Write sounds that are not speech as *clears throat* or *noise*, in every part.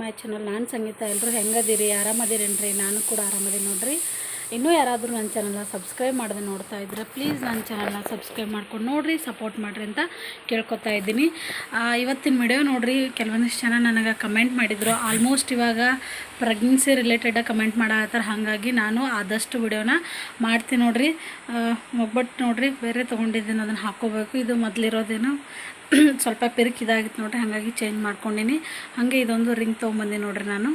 ಮೈ channel ನಾನು ಸಂಗೀತ ಎಲ್ಲರೂ ಹೆಂಗದಿರಿ? ಆರಾಮದಿರೇನ್ರಿ? ನಾನು ಕೂಡ ಆರಾಮದೀನಿ ನೋಡಿರಿ. ಇನ್ನೂ ಯಾರಾದರೂ ನನ್ನ ಚಾನಲ್ನ ಸಬ್ಸ್ಕ್ರೈಬ್ ಮಾಡದೆ ನೋಡ್ತಾ ಇದ್ರೆ ಪ್ಲೀಸ್ ನನ್ನ ಚಾನಲ್ನ ಸಬ್ಸ್ಕ್ರೈಬ್ ಮಾಡ್ಕೊಂಡು ನೋಡಿರಿ ಸಪೋರ್ಟ್ ಮಾಡಿರಿ ಅಂತ ಕೇಳ್ಕೊತಾ ಇದ್ದೀನಿ. ಇವತ್ತಿನ ವಿಡಿಯೋ ನೋಡಿರಿ, ಕೆಲವೊಂದಿಷ್ಟು ಜನ ನನಗೆ ಕಮೆಂಟ್ ಮಾಡಿದರು. ಆಲ್ಮೋಸ್ಟ್ ಇವಾಗ ಪ್ರೆಗ್ನೆನ್ಸಿ ರಿಲೇಟೆಡಾಗಿ ಕಮೆಂಟ್ ಮಾಡತ್ತಾರ ಹಾಗಾಗಿ ನಾನು ಆದಷ್ಟು ವಿಡಿಯೋನ ಮಾಡ್ತೀನಿ ನೋಡಿರಿ. ಒಬ್ಬಟ್ಟು ನೋಡಿರಿ, ಬೇರೆ ತೊಗೊಂಡಿದ್ದೀನಿ, ಅದನ್ನು ಹಾಕ್ಕೋಬೇಕು ಇದು ಮೊದಲಿರೋದೇನು *clears throat* ಸ್ವಲ್ಪ ಪೆರುಕು ಇದಾಗಿತ್ತು ನೋಡ್ರಿ ಹಾಗಾಗಿ ಚೇಂಜ್ ಮಾಡ್ಕೊಂಡೀನಿ. ಹಾಗೆ ಇದೊಂದು ರಿಂಗ್ ತೊಗೊಂಬಂದೆ ನೋಡ್ರಿ ನಾನು.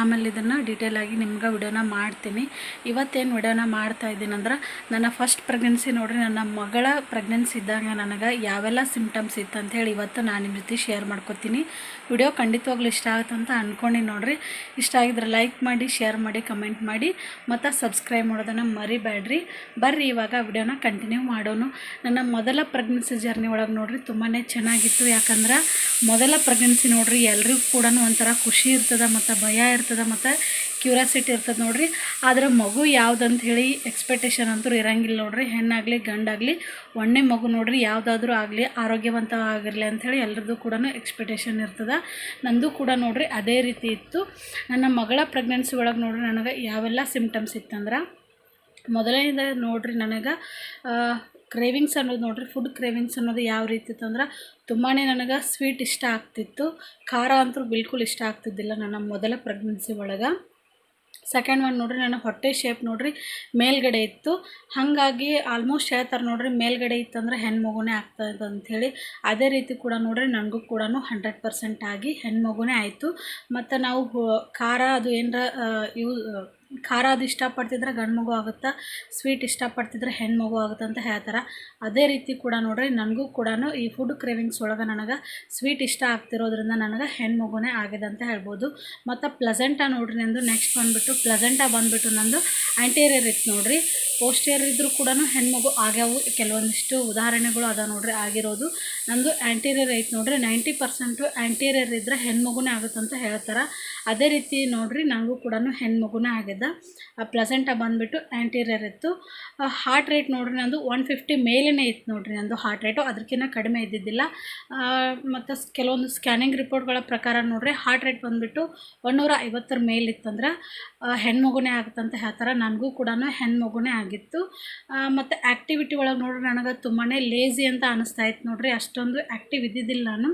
ಆಮೇಲೆ ಇದನ್ನು ಡೀಟೇಲಾಗಿ ನಿಮ್ಗೆ ವಿಡಿಯೋನ ಮಾಡ್ತೀನಿ. ಇವತ್ತೇನು ವಿಡಿಯೋನ ಮಾಡ್ತಾ ಇದ್ದೀನಿ ಅಂದ್ರೆ, ನನ್ನ ಫಸ್ಟ್ ಪ್ರೆಗ್ನೆನ್ಸಿ ನೋಡ್ರಿ, ನನ್ನ ಮಗಳ ಪ್ರೆಗ್ನೆನ್ಸಿ ಇದ್ದಾಗ ನನಗೆ ಯಾವೆಲ್ಲ ಸಿಂಪ್ಟಮ್ಸ್ ಇತ್ತು ಅಂಥೇಳಿ ಇವತ್ತು ನಾನು ನಿಮ್ಮ ಜೊತೆ ಶೇರ್ ಮಾಡ್ಕೊತೀನಿ. ವಿಡಿಯೋ ಖಂಡಿತವಾಗ್ಲೂ ಇಷ್ಟ ಆಗುತ್ತೆ ಅಂತ ಅಂದ್ಕೊಂಡು ನೋಡ್ರಿ. ಇಷ್ಟ ಆಗಿದ್ರೆ ಲೈಕ್ ಮಾಡಿ ಶೇರ್ ಮಾಡಿ ಕಮೆಂಟ್ ಮಾಡಿ, ಮತ್ತು ಸಬ್ಸ್ಕ್ರೈಬ್ ಮಾಡೋದನ್ನು ಮರಿಬೇಡ್ರಿ. ಬರ್ರಿ ಇವಾಗ ವಿಡಿಯೋನ ಕಂಟಿನ್ಯೂ ಮಾಡೋನು. ನನ್ನ ಮೊದಲ ಪ್ರೆಗ್ನೆನ್ಸಿ ಜರ್ನಿ ಒಳಗೆ ನೋಡ್ರಿ ತುಂಬಾ ಚೆನ್ನಾಗಿತ್ತು. ಯಾಕಂದ್ರೆ, ಮೊದಲ ಪ್ರೆಗ್ನೆನ್ಸಿ ನೋಡ್ರಿ, ಎಲ್ರಿಗೂ ಕೂಡ ಒಂಥರ ಖುಷಿ ಇರ್ತದೆ ಮತ್ತು ಭಯ ಇರ್ತದೆ ಮತ್ತು ಕ್ಯೂರಿಯಾಸಿಟಿ ಇರ್ತದೆ ನೋಡ್ರಿ. ಆದರೆ ಮಗು ಯಾವುದಂತ ಹೇಳಿ ಎಕ್ಸ್ಪೆಕ್ಟೇಷನ್ ಅಂತೂ ಇರಂಗಿಲ್ಲ ನೋಡ್ರಿ. ಹೆಣ್ಣಾಗಲಿ, ಗಂಡಾಗಲಿ, ಒಣ್ಣೆ ಮಗು ನೋಡ್ರಿ ಯಾವುದಾದ್ರೂ ಆಗಲಿ ಆರೋಗ್ಯವಂತ ಆಗಿರಲಿ ಅಂಥೇಳಿ ಎಲ್ರದ್ದು ಕೂಡ ಎಕ್ಸ್ಪೆಕ್ಟೇಷನ್ ಇರ್ತದೆ. ನಂದು ಕೂಡ ನೋಡ್ರಿ ಅದೇ ರೀತಿ ಇತ್ತು. ನನ್ನ ಮಗಳ ಪ್ರೆಗ್ನೆನ್ಸಿ ಒಳಗೆ ನೋಡ್ರಿ ನನಗೆ ಯಾವೆಲ್ಲ ಸಿಮ್ಟಮ್ಸ್ ಇತ್ತಂದ್ರೆ, ಮೊದಲನೇದ ನೋಡ್ರಿ ನನಗೆ ಕ್ರೇವಿಂಗ್ಸ್ ಅನ್ನೋದು ನೋಡ್ರಿ ಫುಡ್ ಕ್ರೇವಿಂಗ್ಸ್ ಅನ್ನೋದು ಯಾವ ರೀತಿ ಇತ್ತು ಅಂದ್ರೆ ತುಂಬಾ ನನಗೆ ಸ್ವೀಟ್ ಇಷ್ಟ ಆಗ್ತಿತ್ತು. ಖಾರ ಅಂತೂ ಬಿಲ್ಕುಲ್ ಇಷ್ಟ ಆಗ್ತಿದ್ದಿಲ್ಲ ನನ್ನ ಮೊದಲ ಪ್ರೆಗ್ನೆನ್ಸಿ ಒಳಗೆ. ಸೆಕೆಂಡ್ ಒನ್ ನೋಡ್ರಿ, ನನ್ನ ಹೊಟ್ಟೆ ಶೇಪ್ ನೋಡ್ರಿ ಮೇಲ್ಗಡೆ ಇತ್ತು. ಹಾಗಾಗಿ ಆಲ್ಮೋಸ್ಟ್ ಹೇಳ್ತಾರೆ ನೋಡ್ರಿ ಮೇಲ್ಗಡೆ ಇತ್ತಂದ್ರೆ ಹೆಣ್ಮಗುನೇ ಆಗ್ತದೆ ಅಂಥೇಳಿ ಅದೇ ರೀತಿ ಕೂಡ ನೋಡ್ರಿ ನನಗೂ ಕೂಡ ಹಂಡ್ರೆಡ್ ಪರ್ಸೆಂಟ್ ಆಗಿ ಹೆಣ್ಮಗುನೇ ಆಯಿತು. ಮತ್ತು ನಾವು ಖಾರ ಅದು ಏನರ ಯೂ ಖಾರ ಅದು ಇಷ್ಟಪಡ್ತಿದ್ರೆ ಗಂಡು ಮಗು ಆಗುತ್ತಾ, ಸ್ವೀಟ್ ಇಷ್ಟಪಡ್ತಿದ್ರೆ ಹೆಣ್ಮಗು ಆಗುತ್ತೆ ಅಂತ ಹೇಳ್ತಾರೆ. ಅದೇ ರೀತಿ ಕೂಡ ನೋಡ್ರಿ, ನನಗೂ ಕೂಡ ಈ ಫುಡ್ ಕ್ರೇವಿಂಗ್ಸ್ ಒಳಗೆ ನನಗೆ ಸ್ವೀಟ್ ಇಷ್ಟ ಆಗ್ತಿರೋದ್ರಿಂದ ನನಗೆ ಹೆಣ್ಮಗುನೇ ಆಗಿದೆ ಅಂತ ಹೇಳ್ಬೋದು. ಮತ್ತು ಪ್ಲಸೆಂಟ ನೋಡ್ರಿ ನಂದು ನೆಕ್ಸ್ಟ್ ಬಂದುಬಿಟ್ಟು ಪ್ಲಸೆಂಟ ಬಂದುಬಿಟ್ಟು ನಂದು ಆಂಟೀರಿಯರ್ ಇತ್ತು ನೋಡ್ರಿ. ಪೋಸ್ಟಿಯರ್ ಇದ್ದರೂ ಕೂಡ ಹೆಣ್ಮಗು ಆಗ್ಯಾವು. ಕೆಲವೊಂದಿಷ್ಟು ಉದಾಹರಣೆಗಳು ಅದ ನೋಡ್ರಿ, ಆಗಿರೋದು. ನಂದು ಆ್ಯಂಟೀರಿಯರ್ ಐತೆ ನೋಡ್ರಿ ನೈಂಟಿ ಪರ್ಸೆಂಟು ಆ್ಯಂಟೀರಿಯರ್ ಇದ್ದರೆ ಹೆಣ್ಮಗುನೇ ಅಂತ ಹೇಳ್ತಾರೆ. ಅದೇ ರೀತಿ ನೋಡ್ರಿ ನನಗೂ ಕೂಡ ಹೆಣ್ಮಗುನೇ ಆಗಿದೆ. ಆ ಪ್ಲಸೆಂಟ ಬಂದುಬಿಟ್ಟು ಆ್ಯಂಟೀರಿಯರ್ ಇತ್ತು. ಹಾರ್ಟ್ ರೇಟ್ ನೋಡ್ರಿ ನಂದು ಒನ್ ಫಿಫ್ಟಿ ಮೇಲೇ ಇತ್ತು ನೋಡ್ರಿ ನಂದು ಹಾರ್ಟ್ ರೇಟು ಅದಕ್ಕಿಂತ ಕಡಿಮೆ ಇದ್ದಿದ್ದಿಲ್ಲ. ಮತ್ತು ಕೆಲವೊಂದು ಸ್ಕ್ಯಾನಿಂಗ್ ರಿಪೋರ್ಟ್ಗಳ ಪ್ರಕಾರ ನೋಡ್ರಿ ಹಾರ್ಟ್ ರೇಟ್ ಬಂದುಬಿಟ್ಟು ಒನ್ನೂರ ಐವತ್ತರ ಮೇಲಿತ್ತಂದ್ರೆ ಹೆಣ್ಮಗುನೇ ಆಗುತ್ತಂತ ಹೇಳ್ತಾರೆ. ನನಗೂ ಕೂಡ ಹೆಣ್ಮಗುನೇ ಆಗಿತ್ತು. ಮತ್ತು ಆ್ಯಕ್ಟಿವಿಟಿ ಒಳಗೆ ನೋಡ್ರಿ ನನಗೆ ತುಂಬಾ ಲೇಜಿ ಅಂತ ಅನಿಸ್ತಾ ಇತ್ತು ನೋಡ್ರಿ. ಅಷ್ಟೊಂದು ಆ್ಯಕ್ಟಿವ್ ಇದ್ದಿದ್ದಿಲ್ಲ ನಾನು.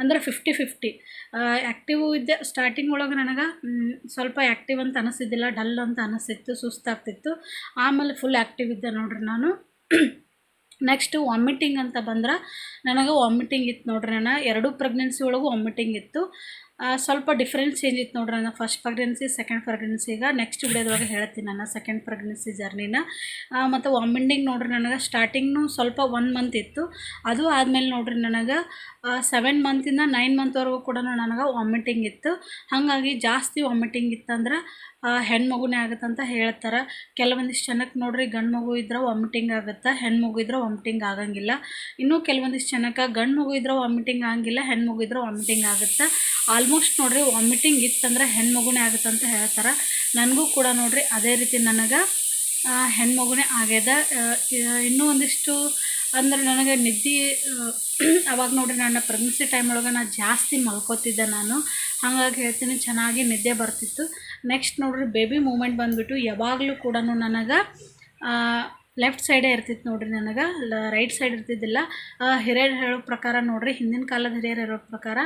ಅಂದ್ರೆ ಫಿಫ್ಟಿ ಫಿಫ್ಟಿ ಆ್ಯಕ್ಟಿವ್ ಇದ್ದೆ. ಸ್ಟಾರ್ಟಿಂಗ್ ಒಳಗೆ ನನಗೆ ಸ್ವಲ್ಪ ಆ್ಯಕ್ಟಿವ್ ಅಂತ ಅನಿಸಿದ್ದಿಲ್ಲ ಡಲ್ ಅಂತ ಅನಿಸ್ತಿತ್ತು ಸುಸ್ತಾಗ್ತಿತ್ತು. ಆಮೇಲೆ ಫುಲ್ ಆ್ಯಕ್ಟಿವ್ ಇದ್ದೆ ನೋಡ್ರಿ ನಾನು. ನೆಕ್ಸ್ಟು ವಾಮಿಟಿಂಗ್ ಅಂತ ಬಂದ್ರೆ, ನನಗೆ ವಾಮಿಟಿಂಗ್ ಇತ್ತು ನೋಡ್ರಿ ನಾನು ಎರಡೂ ಪ್ರೆಗ್ನೆನ್ಸಿ ಒಳಗೂ ವಾಮಿಟಿಂಗ್ ಇತ್ತು. ಸ್ವಲ್ಪ ಡಿಫ್ರೆನ್ಸ್ ಚೇಂಜ್ ಇತ್ತು ನೋಡ್ರಿ ನಾನು ಫಸ್ಟ್ ಪ್ರೆಗ್ನೆನ್ಸಿ ಸೆಕೆಂಡ್ ಪ್ರೆಗ್ನೆನ್ಸಿಗೆ ನೆಕ್ಸ್ಟ್ ವಿಡಿಯೋದೊಳಗೆ ಹೇಳ್ತೀನಿ ನಾನು ಸೆಕೆಂಡ್ ಪ್ರೆಗ್ನೆನ್ಸಿ ಜರ್ನಿನ ಮತ್ತು ವಾಮಿಟಿಂಗ್ ನೋಡ್ರಿ ನನಗೆ ಸ್ಟಾರ್ಟಿಂಗ್ನು ಸ್ವಲ್ಪ ಒನ್ ಮಂತ್ ಇತ್ತು. ಅದು ಆದಮೇಲೆ ನೋಡ್ರಿ ನನಗೆ ಸೆವೆನ್ ಮಂತಿಂದ ನೈನ್ ಮಂತ್ವರೆಗೂ ಕೂಡ ನನಗೆ ವಾಮಿಟಿಂಗ್ ಇತ್ತು. ಹಾಗಾಗಿ ಜಾಸ್ತಿ ವಾಮಿಟಿಂಗ್ ಇತ್ತಂದ್ರೆ ಹೆಣ್ಮಗುನೇ ಅಂತ ಹೇಳ್ತಾರೆ. ಕೆಲವೊಂದಿಷ್ಟು ಜನಕ್ಕೆ ನೋಡ್ರಿ ಗಂಡು ಮಗು ಇದ್ರೆ ವಾಮಿಟಿಂಗ್ ಆಗುತ್ತೆ ಹೆಣ್ಮಗು ಇದ್ರೆ ವಾಮಿಟಿಂಗ್ ಆಗಂಗಿಲ್ಲ. ಇನ್ನೂ ಕೆಲವೊಂದಿಷ್ಟು ಜನಕ್ಕೆ ಗಂಡು ಮಗು ಇದ್ರೆ ವಾಮಿಟಿಂಗ್ ಆಗಂಗಿಲ್ಲ ಹೆಣ್ಮಗು ಇದ್ರೆ ವಾಮಿಟಿಂಗ್ ಆಗುತ್ತೆ. ಆಲ್ಮೋಸ್ಟ್ ನೋಡ್ರಿ ವಾಮಿಟಿಂಗ್ ಇತ್ತಂದ್ರೆ ಹೆಣ್ಮಗುನೇ ಅಂತ ಹೇಳ್ತಾರೆ. ನನಗೂ ಕೂಡ ನೋಡ್ರಿ ಅದೇ ರೀತಿ ನನಗೆ ಹೆಣ್ಮಗುನೇ ಆಗ್ಯದ. ಇನ್ನೂ ಒಂದಿಷ್ಟು, ಅಂದ್ರೆ ನನಗೆ ನಿದ್ದೆ ಅವಾಗ ನೋಡ್ರಿ ನನ್ನ ಪ್ರೆಗ್ನೆನ್ಸಿ ಟೈಮ್ ಒಳಗೆ ನಾನು ಜಾಸ್ತಿ ಮಲ್ಕೋತಿದ್ದೆ ನಾನು. ಹಾಗಾಗಿ ಹೇಳ್ತೀನಿ ಚೆನ್ನಾಗಿ ನಿದ್ದೆ ಬರ್ತಿತ್ತು. ನೆಕ್ಸ್ಟ್ ನೋಡ್ರಿ ಬೇಬಿ ಮೂಮೆಂಟ್ ಬಂದುಬಿಟ್ಟು ಯಾವಾಗಲೂ ಕೂಡ ನನಗೆ ಲೆಫ್ಟ್ ಸೈಡೇ ಇರ್ತಿತ್ತು ನೋಡ್ರಿ ನನಗೆ ರೈಟ್ ಸೈಡ್ ಇರ್ತಿದ್ದಿಲ್ಲ. ಹಿರಿಯರು ಹೇಳೋ ಪ್ರಕಾರ ನೋಡ್ರಿ, ಹಿಂದಿನ ಕಾಲದ ಹಿರಿಯರು ಹೇಳೋ ಪ್ರಕಾರ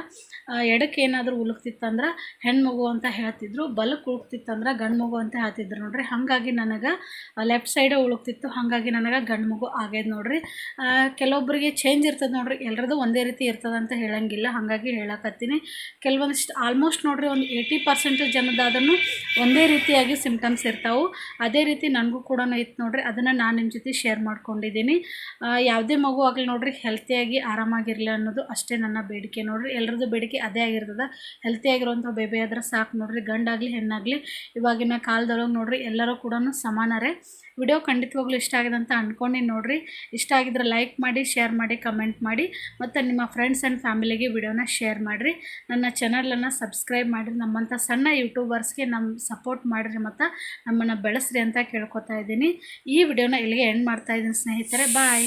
ಎಡಕ್ಕೆ ಏನಾದರೂ ಉಳುಕ್ತಿತ್ತಂದ್ರೆ ಹೆಣ್ಮಗು ಅಂತ ಹೇಳ್ತಿದ್ರು ಬಲಕ್ಕೆ ಉಳುಕ್ತಿತ್ತಂದ್ರೆ ಗಂಡು ಮಗು ಅಂತ ಹೇಳ್ತಿದ್ರು ನೋಡ್ರಿ. ಹಾಗಾಗಿ ನನಗೆ ಲೆಫ್ಟ್ ಸೈಡೇ ಉಳುಕ್ತಿತ್ತು ಹಾಗಾಗಿ ನನಗೆ ಗಂಡು ಮಗು ಆಗ್ಯದ ನೋಡ್ರಿ. ಕೆಲವೊಬ್ಬರಿಗೆ ಚೇಂಜ್ ಇರ್ತದೆ ನೋಡ್ರಿ ಎಲ್ಲರದು ಒಂದೇ ರೀತಿ ಇರ್ತದೆ ಅಂತ ಹೇಳಂಗಿಲ್ಲ, ಹಾಗಾಗಿ ಹೇಳಕತ್ತೀನಿ. ಕೆಲವೊಂದಿಷ್ಟು ಆಲ್ಮೋಸ್ಟ್ ನೋಡ್ರಿ ಒಂದು ಏಯ್ಟಿ ಪರ್ಸೆಂಟ್ ಜನದಾದ್ರೂ ಒಂದೇ ರೀತಿಯಾಗಿ ಸಿಂಪ್ಟಮ್ಸ್ ಇರ್ತಾವೆ. ಅದೇ ರೀತಿ ನನಗೂ ಕೂಡ ಇತ್ತು ನೋಡ್ರಿ, ಅದನ್ನು ನಾನು ನಿಮ್ಮ ಜೊತೆ ಶೇರ್ ಮಾಡ್ಕೊಂಡಿದ್ದೀನಿ. ಯಾವುದೇ ಮಗು ಆಗಲಿ ನೋಡ್ರಿ ಹೆಲ್ತಿಯಾಗಿ ಆರಾಮಾಗಿರಲಿ ಅನ್ನೋದು ಅಷ್ಟೇ ನನ್ನ ಬೇಡಿಕೆ ನೋಡ್ರಿ. ಎಲ್ಲರದ್ದು ಬೇಡಿಕೆ ಅದೇ ಆಗಿರ್ತದೆ. ಹೆಲ್ತಿಯಾಗಿರುವಂಥ ಬೇಬಿ ಆದರೆ ಸಾಕು ನೋಡ್ರಿ. ಗಂಡಾಗಲಿ, ಹೆಣ್ಣಾಗಲಿ, ಇವಾಗಿನ ಕಾಲದೊಳಗೆ ನೋಡ್ರಿ ಎಲ್ಲರೂ ಕೂಡ ಸಮಾನರೇ. ವಿಡಿಯೋ ಖಂಡಿತವಾಗ್ಲೂ ಇಷ್ಟ ಆಗಿದೆ ಅಂತ ಅಂದ್ಕೊಂಡು ನೋಡ್ರಿ. ಇಷ್ಟ ಆಗಿದ್ರೆ ಲೈಕ್ ಮಾಡಿ ಶೇರ್ ಮಾಡಿ ಕಮೆಂಟ್ ಮಾಡಿ ಮತ್ತು ನಿಮ್ಮ ಫ್ರೆಂಡ್ಸ್ ಆ್ಯಂಡ್ ಫ್ಯಾಮಿಲಿಗೆ ವಿಡಿಯೋನ ಶೇರ್ ಮಾಡಿರಿ. ನನ್ನ ಚಾನಲನ್ನು ಸಬ್ಸ್ಕ್ರೈಬ್ ಮಾಡಿರಿ. ನಮ್ಮಂಥ ಸಣ್ಣ ಯೂಟ್ಯೂಬರ್ಸ್ಗೆ ನಮ್ಮ ಸಪೋರ್ಟ್ ಮಾಡಿರಿ ಮತ್ತು ನಮ್ಮನ್ನು ಬೆಳೆಸ್ರಿ ಅಂತ ಕೇಳ್ಕೊತಾ ಇದ್ದೀನಿ. ಈ ವಿಡಿಯೋನ ಇಲ್ಲಿಗೆ ಎಂಡ್ ಮಾಡ್ತಾ ಇದ್ದೀನಿ ಸ್ನೇಹಿತರೆ. ಬಾಯ್